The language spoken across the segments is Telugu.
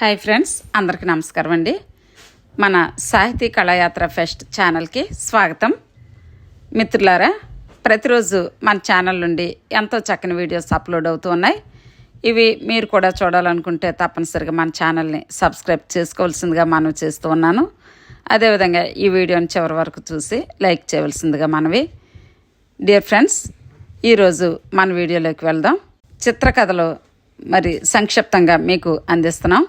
హాయ్ ఫ్రెండ్స్ అందరికీ నమస్కారం అండి. మన సాహితీ కళాయాత్ర ఫెస్ట్ ఛానల్కి స్వాగతం. మిత్రులారా ప్రతిరోజు మన ఛానల్ నుండి ఎంతో చక్కని వీడియోస్ అప్లోడ్ అవుతూ ఉన్నాయి. ఇవి మీరు కూడా చూడాలనుకుంటే తప్పనిసరిగా మన ఛానల్ని సబ్స్క్రైబ్ చేసుకోవాల్సిందిగా మనం చేస్తూ ఉన్నాను. అదేవిధంగా ఈ వీడియోని చివరి వరకు చూసి లైక్ చేయవలసిందిగా మనవి. డియర్ ఫ్రెండ్స్ ఈరోజు మన వీడియోలోకి వెళ్దాం. చిత్రకథలో మరి సంక్షిప్తంగా మీకు అందిస్తున్నాం.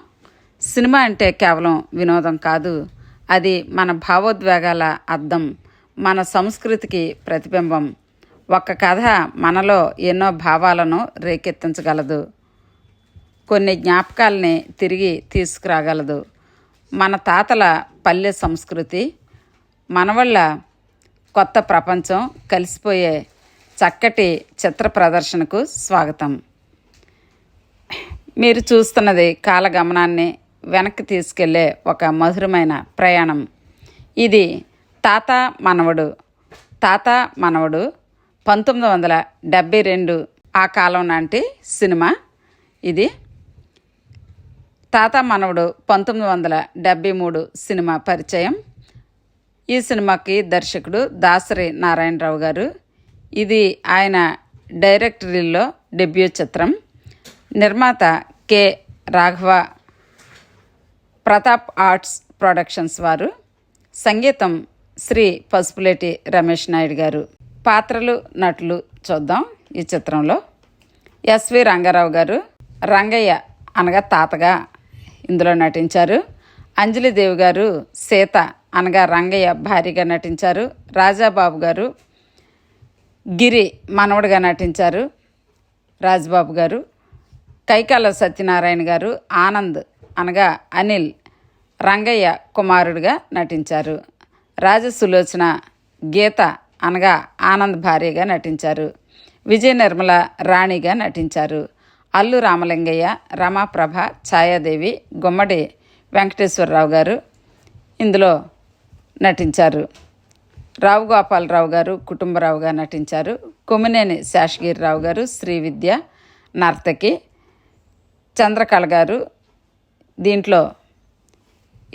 సినిమా అంటే కేవలం వినోదం కాదు. అది మన భావోద్వేగాల అర్థం మన సంస్కృతికి ప్రతిబింబం. ఒక కథ మనలో ఎన్నో భావాలను రేకెత్తించగలదు. కొన్ని జ్ఞాపకాలని తిరిగి తీసుకురాగలదు. మన తాతల పల్లె సంస్కృతి మనవళ్ళ కొత్త ప్రపంచం కలిసిపోయే చక్కటి చిత్ర ప్రదర్శనకు స్వాగతం. మీరు చూస్తున్నది కాలగమనాన్ని వెనక్కి తీసుకెళ్ళే ఒక మధురమైన ప్రయాణం. ఇది తాత మనవడు తాత మనవడు పంతొమ్మిది వందల డెబ్బై రెండు ఆ కాలం నాటి సినిమా. ఇది తాత మనవడు పంతొమ్మిది వందల డెబ్బై మూడు సినిమా పరిచయం. ఈ సినిమాకి దర్శకుడు దాసరి నారాయణరావు గారు. ఇది ఆయన డైరెక్టరీలో డెబ్యూ చిత్రం. నిర్మాత K Raghava Pratap arts productions వారు. సంగీతం శ్రీ పసుపులేటి రమేష్ నాయుడు గారు. పాత్రలు నటులు చూద్దాం ఈ చిత్రంలో. ఎస్వి రంగారావు గారు రంగయ్య అనగా తాతగా ఇందులో నటించారు. అంజలిదేవి గారు సీత అనగా రంగయ్య భార్యగా నటించారు. రాజాబాబు గారు గిరి మనవడిగా నటించారు. రాజ్బాబు గారు కైకాల సత్యనారాయణ గారు ఆనంద్ అనగా అనిల్ రంగయ్య కుమారుడిగా నటించారు. రాజసులోచన గీత అనగా ఆనంద్ భార్యగా నటించారు. విజయ నిర్మల రాణిగా నటించారు. అల్లు రామలింగయ్య రమాప్రభ ఛాయాదేవి గుమ్మడి వెంకటేశ్వరరావు గారు ఇందులో నటించారు. రావు గోపాలరావు గారు కుటుంబరావుగా నటించారు. కొమ్మినేని శేషగిరిరావు గారు శ్రీ విద్య నర్తకి చంద్రకళ గారు దీంట్లో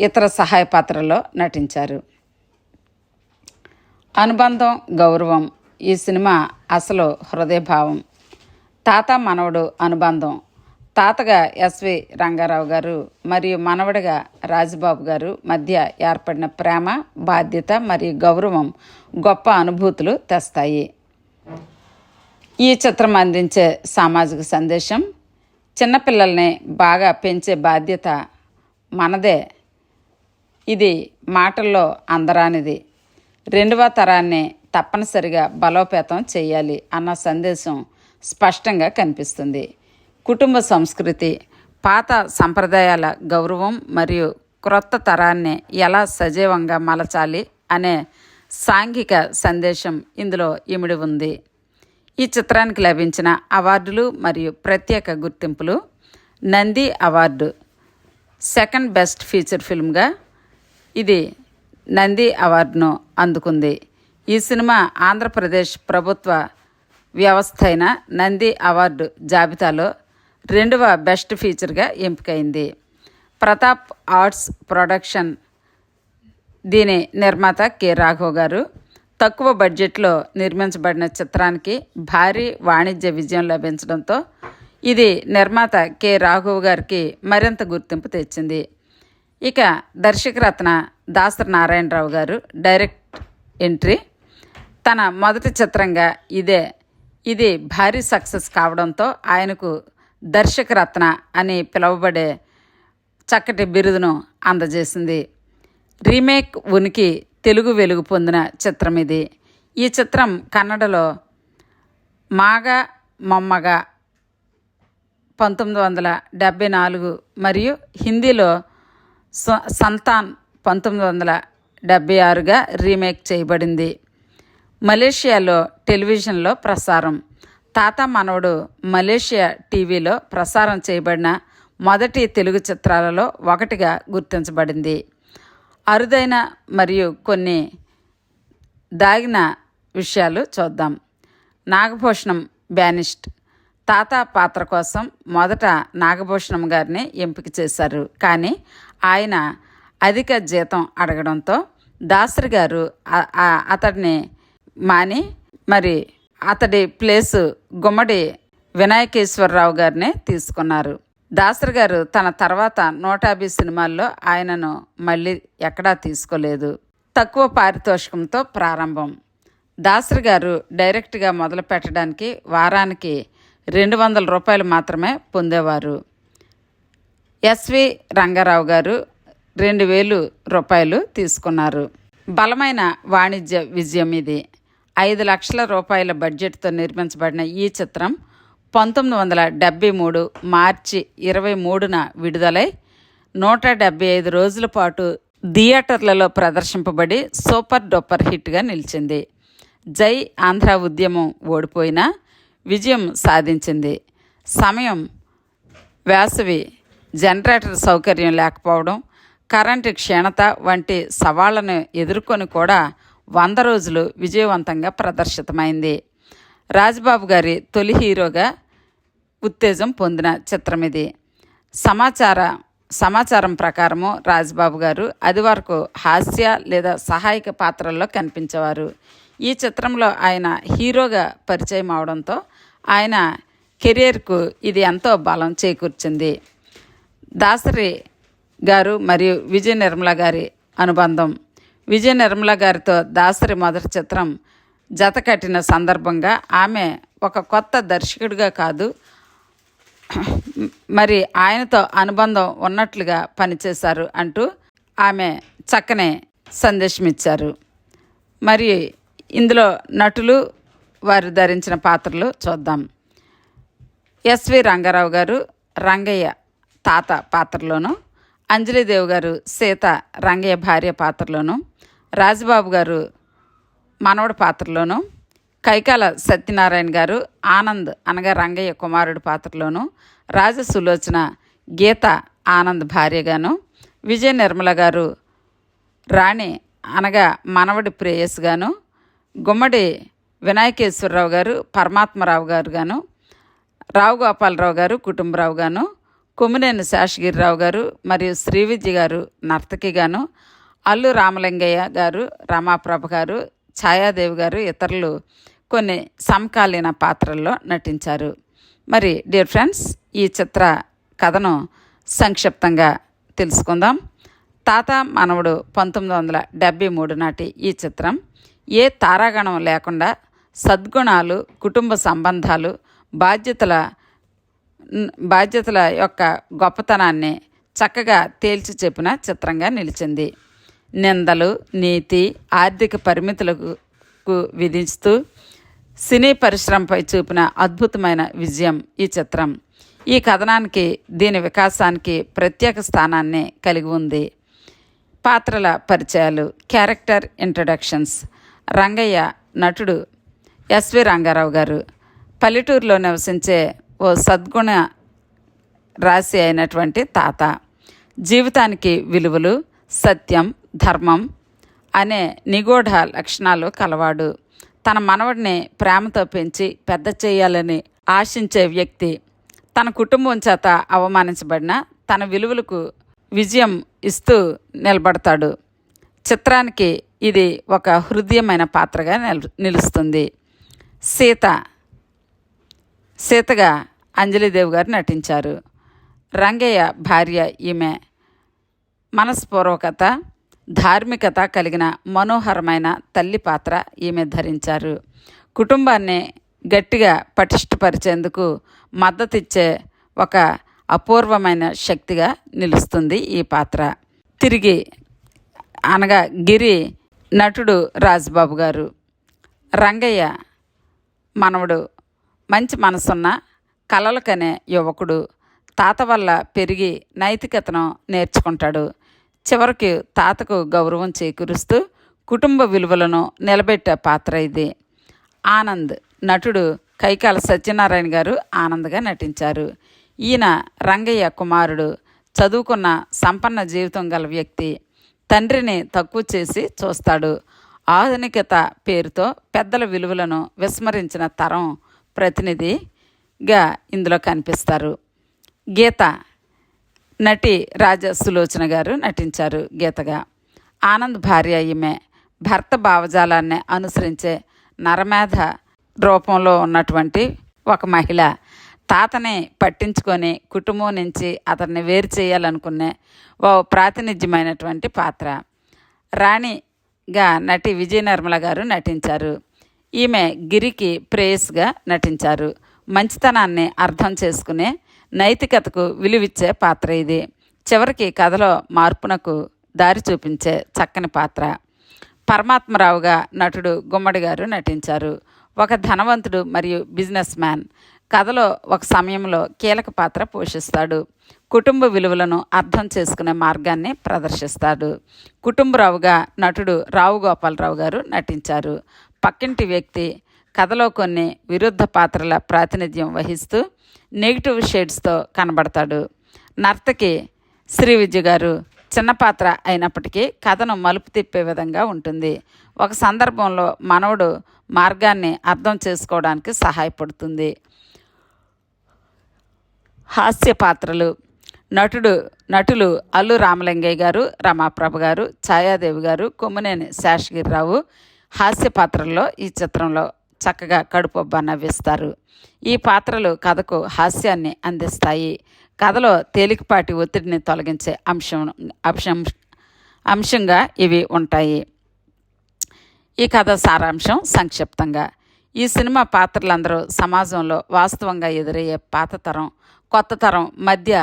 ఇతర సహాయ పాత్రల్లో నటించారు. అనుబంధం గౌరవం ఈ సినిమా అసలు హృదయభావం. తాత మనవడు అనుబంధం. తాతగా ఎస్వి రంగారావు గారు మరియు మనవడిగా రాజబాబు గారు మధ్య ఏర్పడిన ప్రేమ బాధ్యత మరియు గౌరవం గొప్ప అనుభూతులు తెస్తాయి. ఈ చిత్రం అందించే సామాజిక సందేశం చిన్నపిల్లల్ని బాగా పెంచే బాధ్యత మనదే. ఇది మాటల్లో అందరానిది. రెండవ తరాన్ని తప్పనిసరిగా బలోపేతం చేయాలి అన్న సందేశం స్పష్టంగా కనిపిస్తుంది. కుటుంబ సంస్కృతి పాత సంప్రదాయాల గౌరవం మరియు క్రొత్త తరాన్ని ఎలా సజీవంగా మలచాలి అనే సాంఘిక సందేశం ఇందులో ఇమిడి ఉంది. ఈ చిత్రానికి లభించిన అవార్డులు మరియు ప్రత్యేక గుర్తింపులు Nandi award second best feature ఫిల్మ్గా ఇది నంది అవార్డును అందుకుంది. ఈ సినిమా ఆంధ్రప్రదేశ్ ప్రభుత్వ వ్యవస్థ అయిన నంది అవార్డు జాబితాలో రెండవ బెస్ట్ ఫీచర్గా ఎంపికైంది. ప్రతాప్ ఆర్ట్స్ ప్రొడక్షన్ దీని నిర్మాత కె రాఘవ్ గారు తక్కువ బడ్జెట్లో నిర్మించబడిన చిత్రానికి భారీ వాణిజ్య విజయం లభించడంతో ఇది నిర్మాత కె. రాఘవ్ గారికి మరింత గుర్తింపు తెచ్చింది. ఇక దర్శకరత్న దాసరి నారాయణరావు గారు డైరెక్ట్ ఎంట్రీ. తన మొదటి చిత్రంగా ఇదే ఇది భారీ సక్సెస్ కావడంతో ఆయనకు దర్శకరత్న అని పిలువబడే చక్కటి బిరుదును అందజేసింది. రీమేక్ ఉనికి తెలుగు వెలుగు పొందిన చిత్రం ఇది. ఈ చిత్రం కన్నడలో మాగ మొమ్మగ పంతొమ్మిది వందల డెబ్భై నాలుగు మరియు హిందీలో స- సంతాన్ పంతొమ్మిది వందల డెబ్భై ఆరుగా రీమేక్ చేయబడింది. మలేషియాలో టెలివిజన్లో ప్రసారం. తాత మనవడు మలేషియా టీవీలో ప్రసారం చేయబడిన మొదటి తెలుగు చిత్రాలలో ఒకటిగా గుర్తించబడింది. అరుదైన మరియు కొన్ని దాగిన విషయాలు చూద్దాం. నాగభూషణం బ్యానిస్ట్. తాత పాత్ర కోసం మొదట నాగభూషణం గారిని ఎంపిక చేశారు. కానీ ఆయన అధిక జీతం అడగడంతో దాసరి గారు అతడిని మాని మరి అతడి ప్లేసు గుమ్మడి వినాయకేశ్వరరావు గారిని తీసుకున్నారు. దాసరి గారు తన తర్వాత నూట యాభై సినిమాల్లో ఆయనను మళ్ళీ ఎక్కడా తీసుకోలేదు. తక్కువ పారితోషికంతో ప్రారంభం. దాసరి గారు డైరెక్ట్గా మొదలు పెట్టడానికి వారానికి రెండు వందల రూపాయలు మాత్రమే పొందేవారు. ఎస్వి రంగారావు గారు రెండు వేలు రూపాయలు తీసుకున్నారు. బలమైన వాణిజ్య విజయం ఇది. ఐదు లక్షల రూపాయల బడ్జెట్తో నిర్మించబడిన ఈ చిత్రం పంతొమ్మిది వందల డెబ్బై మూడు మార్చి ఇరవై మూడున విడుదలై నూట డెబ్బై ఐదు రోజుల పాటు థియేటర్లలో ప్రదర్శింపబడి సూపర్ డూపర్ హిట్గా నిలిచింది. జై ఆంధ్ర ఉద్యమం ఓడిపోయినా విజయం సాధించింది. సమయం వేసవి జనరేటర్ సౌకర్యం లేకపోవడం కరెంటు క్షీణత వంటి సవాళ్ళను ఎదుర్కొని కూడా వంద రోజులు విజయవంతంగా ప్రదర్శితమైంది. రాజ్బాబు గారి తొలి హీరోగా ఉత్తేజం పొందిన చిత్రం ఇది. సమాచార సమాచారం ప్రకారము రాజ్బాబు గారు అది వరకు హాస్య లేదా సహాయక పాత్రల్లో కనిపించేవారు. ఈ చిత్రంలో ఆయన హీరోగా పరిచయం అవడంతో ఆయన కెరియర్కు ఇది ఎంతో బలం చేకూర్చింది. దాసరి గారు మరియు విజయ నిర్మల గారి అనుబంధం. విజయ నిర్మల గారితో దాసరి మొదటి చిత్రం జత కట్టిన సందర్భంగా ఆమె ఒక కొత్త దర్శకుడిగా కాదు మరి ఆయనతో అనుబంధం ఉన్నట్లుగా పనిచేశారు అంటూ ఆమె చక్కనే సందేశం ఇచ్చారు మరి ఇందులో నటులు వారు ధరించిన పాత్రలు చూద్దాం. ఎస్వి రంగారావు గారు రంగయ్య తాత పాత్రలోను అంజలిదేవి గారు సీత రంగయ్య భార్య పాత్రలోను రాజబాబు గారు మనవడి పాత్రలోను కైకాల సత్యనారాయణ గారు ఆనంద్ అనగా రంగయ్య కుమారుడి పాత్రలోను రాజ సులోచన గీత ఆనంద్ భార్యగాను విజయ నిర్మల గారు రాణి అనగా మనవడి ప్రేయస్ గాను గుమ్మడి వినాయకేశ్వరరావు గారు పరమాత్మరావు గారు గాను రావు గోపాలరావు గారు కుటుంబరావు గాను కొమ్మినేని శేషగిరిరావు గారు మరియు శ్రీవిద్య గారు నర్తకి గాను అల్లు రామలింగయ్య గారు రమాప్రభ గారు ఛాయాదేవి గారు ఇతరులు కొన్ని సమకాలీన పాత్రల్లో నటించారు. మరి డియర్ ఫ్రెండ్స్ ఈ చిత్ర కథను సంక్షిప్తంగా తెలుసుకుందాం. తాత మనవడు పంతొమ్మిది వందల డెబ్భై మూడు నాటి ఈ చిత్రం. ఏ తారాగణం లేకుండా సద్గుణాలు కుటుంబ సంబంధాలు బాధ్యతల బాధ్యతల యొక్క గొప్పతనాన్ని చక్కగా తేల్చి చెప్పిన చిత్రంగా నిలిచింది. నిందలు నీతి ఆర్థిక పరిమితులకు విధిస్తూ సినీ పరిశ్రమపై చూపిన అద్భుతమైన విజయం ఈ చిత్రం. ఈ కథనానికి దీని వికాసానికి ప్రత్యేక స్థానాన్ని కలిగి ఉంది. పాత్రల పరిచయాలు క్యారెక్టర్ ఇంట్రడక్షన్స్. రంగయ్య నటుడు ఎస్వి రంగారావు గారు. పల్లెటూరులో నివసించే ఓ సద్గుణ రాశి అయినటువంటి తాత. జీవితానికి విలువలు సత్యం ధర్మం అనే నిగూఢ లక్షణాలు కలవాడు. తన మనవడిని ప్రేమతో పెంచి పెద్ద చేయాలని ఆశించే వ్యక్తి. తన కుటుంబం చేత అవమానించబడిన తన విలువలకు విజయం ఇస్తూ నిలబడతాడు. చిత్రానికి ఇది ఒక హృదయమైన పాత్రగా నిల్ నిలుస్తుంది. సీత సీతగా అంజలిదేవి గారు నటించారు. రంగయ్య భార్య ఈమె. మనస్పూర్వకత ధార్మికత కలిగిన మనోహరమైన తల్లి పాత్ర ఈమె ధరించారు. కుటుంబాన్ని గట్టిగా పటిష్టపరిచేందుకు మద్దతిచ్చే ఒక అపూర్వమైన శక్తిగా నిలుస్తుంది ఈ పాత్ర. తిరిగి అనగా గిరి నటుడు రాజ్బాబు గారు. రంగయ్య మనవడు మంచి మనసున్న కలలు కనే యువకుడు. తాత వల్ల పెరిగి నైతికతను నేర్చుకుంటాడు. చివరికి తాతకు గౌరవం చేకూరుస్తూ కుటుంబ విలువలను నిలబెట్టే పాత్ర ఇది. ఆనంద్ నటుడు కైకాల సత్యనారాయణ గారు ఆనంద్గా నటించారు. ఈయన రంగయ్య కుమారుడు చదువుకున్న సంపన్న జీవితం గల వ్యక్తి తండ్రిని తక్కువ చేసి చూస్తాడు. ఆధునికత పేరుతో పెద్దల విలువలను విస్మరించిన తరం ప్రతినిధిగా ఇందులో కనిపిస్తారు. గీత నటి రాజ సులోచన గారు నటించారు గీతగా. ఆనంద్ భార్య ఈమె. భర్త భావజాలాన్ని అనుసరించే నరమేధ రూపంలో ఉన్నటువంటి ఒక మహిళ. తాతని పట్టించుకొని కుటుంబం నుంచి అతన్ని వేరు చేయాలనుకునే ఓ ప్రాతినిధ్యమైనటువంటి పాత్ర. రాణిగా నటి విజయ నిర్మల గారు నటించారు. ఈమె గిరికి ప్రేయస్గా నటించారు. మంచితనాన్ని అర్థం చేసుకునే నైతికతకు విలువిచ్చే పాత్ర ఇది. చివరికి కథలో మార్పునకు దారి చూపించే చక్కని పాత్ర. పరమాత్మరావుగా నటుడు గుమ్మడి గారు నటించారు. ఒక ధనవంతుడు మరియు బిజినెస్ మ్యాన్. కథలో ఒక సమయంలో కీలక పాత్ర పోషిస్తాడు. కుటుంబ విలువలను అర్థం చేసుకునే మార్గాన్ని ప్రదర్శిస్తాడు. కుటుంబరావుగా నటుడు రావు గోపాలరావు గారు నటించారు. పక్కింటి వ్యక్తి కథలో కొన్ని విరుద్ధ పాత్రల ప్రాతినిధ్యం వహిస్తూ నెగిటివ్ షేడ్స్తో కనబడతాడు. నర్తకి శ్రీ విజయ్ గారు చిన్న పాత్ర అయినప్పటికీ కథను మలుపు తిప్పే విధంగా ఉంటుంది. ఒక సందర్భంలో మనవడు మార్గాన్ని అర్థం చేసుకోవడానికి సహాయపడుతుంది. హాస్య పాత్రలు. నటుడు నటులు అల్లు రామలింగయ్య గారు రమాప్రభ గారు ఛాయాదేవి గారు కొమ్మినేని శేషగిరిరావు హాస్య పాత్రల్లో ఈ చిత్రంలో చక్కగా కడుపొబ్బ నవ్విస్తారు. ఈ పాత్రలు కథకు హాస్యాన్ని అందిస్తాయి. కథలో తేలికపాటి ఒత్తిడిని తొలగించే అంశం అంశం అంశంగా ఇవి ఉంటాయి. ఈ కథ సారాంశం సంక్షిప్తంగా. ఈ సినిమా పాత్రలందరూ సమాజంలో వాస్తవంగా ఎదురయ్యే పాత తరం కొత్త తరం మధ్య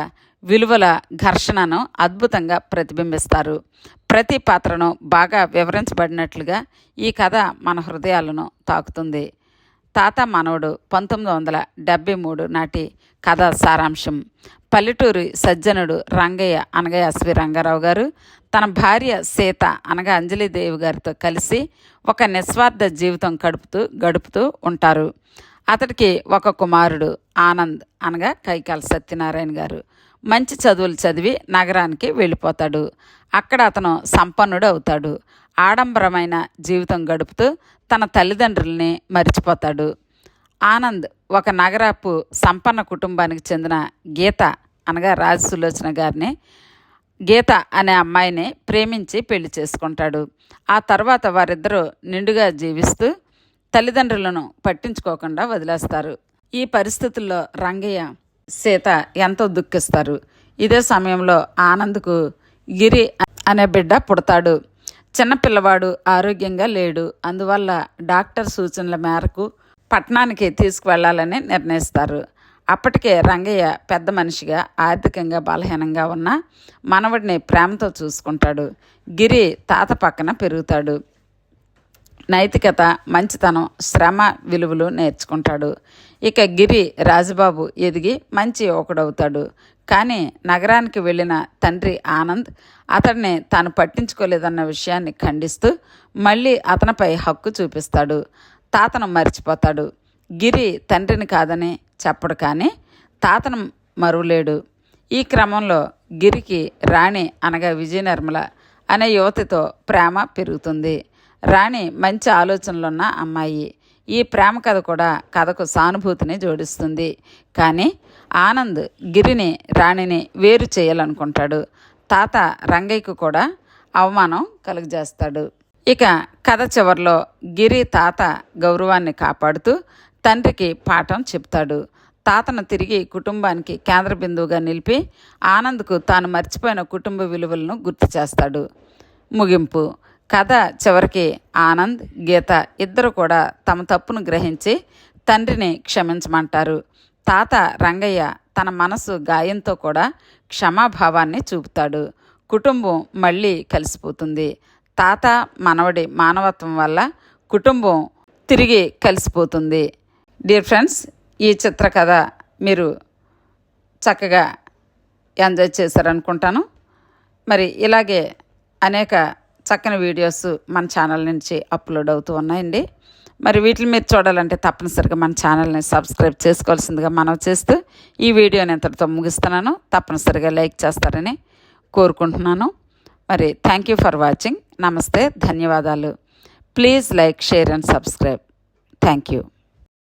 విలువల ఘర్షణను అద్భుతంగా ప్రతిబింబిస్తారు. ప్రతి పాత్రను బాగా వివరించబడినట్లుగా ఈ కథ మన హృదయాలను తాకుతుంది. తాత మనవడు పంతొమ్మిది వందల డెబ్బై మూడు నాటి కథ సారాంశం. పల్లెటూరి సజ్జనుడు రంగయ్య అనగా ఎస్వి రంగారావు గారు తన భార్య సీత అనగా అంజలిదేవి గారితో కలిసి ఒక నిస్వార్థ జీవితం గడుపుతూ గడుపుతూ ఉంటారు. అతడికి ఒక కుమారుడు ఆనంద్ అనగా కైకాల సత్యనారాయణ గారు. మంచి చదువులు చదివి నగరానికి వెళ్ళిపోతాడు. అక్కడ అతను సంపన్నుడు అవుతాడు. ఆడంబరమైన జీవితం గడుపుతూ తన తల్లిదండ్రుల్ని మరిచిపోతాడు. ఆనంద్ ఒక నగరపు సంపన్న కుటుంబానికి చెందిన గీత అనగా రాజసులోచన గారిని గీత అనే అమ్మాయిని ప్రేమించి పెళ్ళి చేసుకుంటాడు. ఆ తర్వాత వారిద్దరూ నిండుగా జీవిస్తూ తల్లిదండ్రులను పట్టించుకోకుండా వదిలేస్తారు. ఈ పరిస్థితుల్లో రంగయ్య సీత ఎంతో దుఃఖిస్తారు? ఇదే సమయంలో ఆనంద్కు గిరి అనే బిడ్డ పుడతాడు. చిన్నపిల్లవాడు ఆరోగ్యంగా లేడు. అందువల్ల డాక్టర్ సూచనల మేరకు పట్టణానికి తీసుకువెళ్ళాలని నిర్ణయిస్తారు. అప్పటికే రంగయ్య పెద్ద మనిషిగా ఆర్థికంగా బలహీనంగా ఉన్న మనవడిని ప్రేమతో చూసుకుంటాడు. గిరి తాత పక్కన పెరుగుతాడు. నైతికత మంచితనం శ్రమ విలువలు నేర్చుకుంటాడు. ఇక గిరి రాజుబాబు ఎదిగి మంచి యువకుడవుతాడు కానీ నగరానికి వెళ్ళిన తండ్రి ఆనంద్ అతడిని తాను పట్టించుకోలేదన్న విషయాన్ని ఖండిస్తూ మళ్ళీ అతనిపై హక్కు చూపిస్తాడు. తాతను మర్చిపోతాడు. గిరి తండ్రిని కాదని చెప్పడు కానీ తాతను మరువలేడు. ఈ క్రమంలో గిరికి రాణి అనగా విజయనిర్మల అనే యువతితో ప్రేమ పెరుగుతుంది. రాణి మంచి ఆలోచనలున్న అమ్మాయి. ఈ ప్రేమ కథ కూడా కథకు సానుభూతిని జోడిస్తుంది. కానీ ఆనంద్ గిరిని రాణిని వేరు చేయాలనుకుంటాడు. తాత రంగయ్యకు కూడా అవమానం కలుగజేస్తాడు. ఇక కథ చివరిలో గిరి తాత గౌరవాన్ని కాపాడుతూ తండ్రికి పాఠం చెప్తాడు. తాతను తిరిగి కుటుంబానికి కేంద్ర బిందువుగా నిలిపి ఆనంద్కు తాను మర్చిపోయిన కుటుంబ విలువలను గుర్తు చేస్తాడు. ముగింపు. కథ చివరికి ఆనంద్ గీత ఇద్దరు కూడా తమ తప్పును గ్రహించి తండ్రిని క్షమించమంటారు. తాత రంగయ్య తన మనసు గాయంతో కూడా క్షమాభావాన్ని చూపుతాడు. కుటుంబం మళ్ళీ కలిసిపోతుంది. తాత మనవడి మానవత్వం వల్ల కుటుంబం తిరిగి కలిసిపోతుంది. డియర్ ఫ్రెండ్స్ ఈ చిత్రకథ మీరు చక్కగా ఎంజాయ్ చేశారనుకుంటాను. మరి ఇలాగే అనేక చక్కని వీడియోస్ మన ఛానల్ నుంచి అప్లోడ్ అవుతూ ఉన్నాయండి. మరి వీటిని మీరు చూడాలంటే తప్పనిసరిగా మన ఛానల్ని సబ్స్క్రైబ్ చేసుకోవాల్సిందిగా మనం చేస్తూ ఈ వీడియోని ఇంతటితో ముగిస్తున్నాను. తప్పనిసరిగా లైక్ చేస్తారని కోరుకుంటున్నాను. మరి థ్యాంక్ యూ ఫర్ వాచింగ్ నమస్తే. ధన్యవాదాలు. Please like share and subscribe thank you